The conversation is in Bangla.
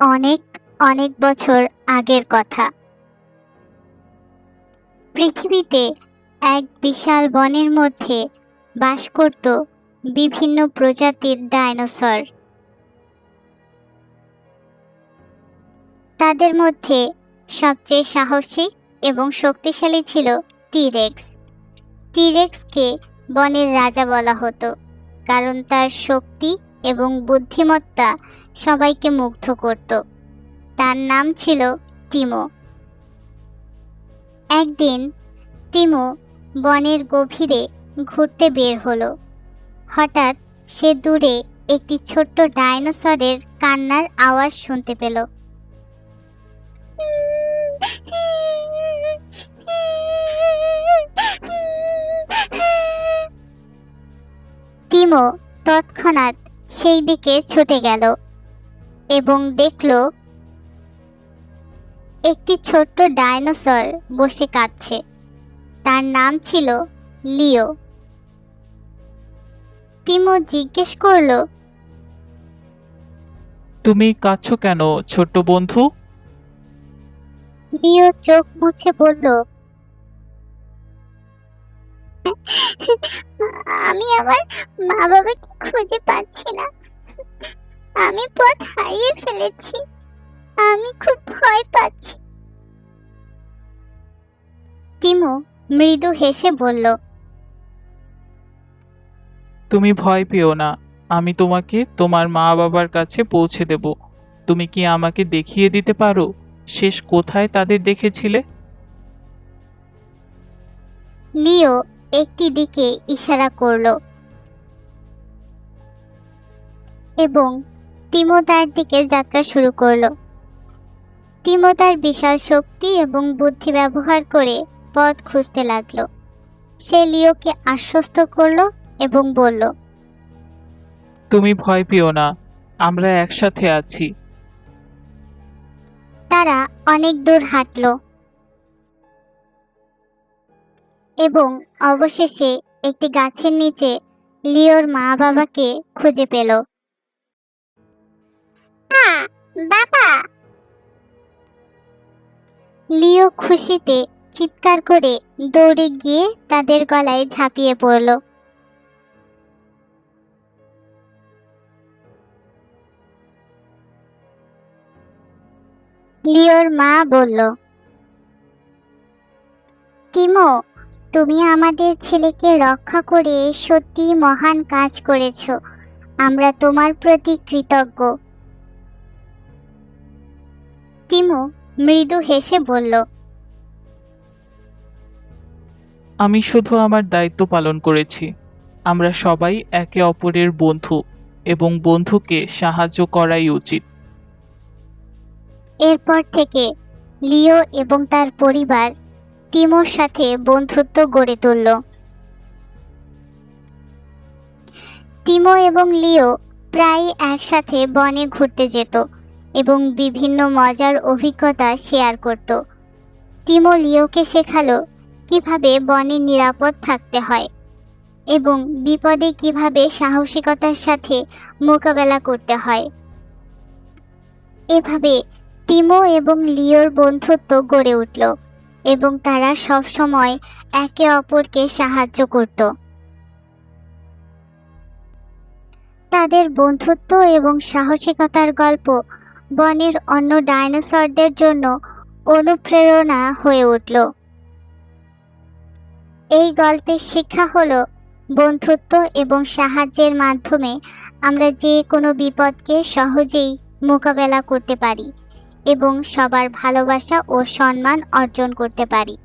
অনেক অনেক বছর আগের কথা। পৃথিবীতে এক বিশাল বনের মধ্যে বাস করত বিভিন্ন প্রজাতির ডাইনোসর। তাদের মধ্যে সবচেয়ে সাহসী এবং শক্তিশালী ছিল টিরেক্স। টিরেক্সকে বনের রাজা বলা হতো, কারণ তার শক্তি এবং বুদ্ধিমত্তা সবাইকে মুগ্ধ করত। তার নাম ছিল টিমো। একদিন টিমো বনের গভীরে ঘুরতে বের হলো। হঠাৎ সে দূরে একটি ছোট্ট ডাইনোসরের কান্নার আওয়াজ শুনতে পেল। টিমো তৎক্ষণাৎ সেই দিকে ছুটে গেল। এবং দেখল একটি ছোট্ট ডাইনোসর বসে কাঁদছে। তার নাম ছিল লিও। টিমো জিজ্ঞেস করল তুমি কাঁদছো কেন ছোট্ট বন্ধু? লিও চোখ মুছে বলল আমি আমার মা বাবাকে খুঁজে পাচ্ছি না। আমি পথ হারিয়ে ফেলেছি। আমি খুব ভয় পাচ্ছি। টিমো মৃদু হেসে বলল তুমি ভয় পেও না আমি তোমাকে তোমার মা বাবার কাছে পৌঁছে দেব। তুমি কি আমাকে দেখিয়ে দিতে পারো শেষ কোথায় তাদের দেখেছিলে? লিও একটি দিকে ইশারা করল এবং টিমো তার দিকে যাত্রা শুরু করল। টিমো তার বিশাল শক্তি এবং বুদ্ধি ব্যবহার করে পথ খুঁজতে লাগল। সে লিওকে আশ্বস্ত করল এবং বলল তুমি ভয় পেও না আমরা একসাথে আছি। তারা অনেক দূর হাঁটলো এবং অবশেষে একটি গাছের নিচে লিওর মা বাবাকে খুঁজে পেল। বাবা। লিও খুশিতে চিৎকার করে দৌড়ে গিয়ে তাদের গলায় ঝাঁপিয়ে পড়ল। লিওর মা বলল, তিমো, তুমি আমাদের ছেলেকে রক্ষা করে সত্যি মহান কাজ করেছ। আমরা তোমার প্রতি কৃতজ্ঞ। তিমো মৃদু হেসে বলল আমি শুধু আমার দায়িত্ব পালন করেছি। আমরা সবাই একে অপরের বন্ধু এবং বন্ধুকে সাহায্য করাই উচিত। এরপর থেকে লিও এবং তার পরিবার তিমোর সাথে বন্ধুত্ব গড়ে তুলল। তিমো এবং লিও প্রায় একসাথে বনে ঘুরতে যেত। এবং বিভিন্ন মজার অভিজ্ঞতা শেয়ার করত। টিমো লিওকে শেখালো কীভাবে বনে নিরাপদ থাকতে হয় এবং বিপদে কীভাবে সাহসিকতার সাথে মোকাবেলা করতে হয়। এভাবে টিমো এবং লিওর বন্ধুত্ব গড়ে উঠল এবং তারা সব সময় একে অপরকে সাহায্য করত। তাদের বন্ধুত্ব এবং সাহসিকতার গল্প বনের অন্য ডাইনোসরদের জন্য অনুপ্রেরণা হয়ে উঠল। এই গল্পের শিক্ষা হলো বন্ধুত্ব এবং সাহায্যের মাধ্যমে আমরা যে কোনো বিপদকে সহজেই মোকাবেলা করতে পারি এবং সবার ভালোবাসা ও সম্মান অর্জন করতে পারি।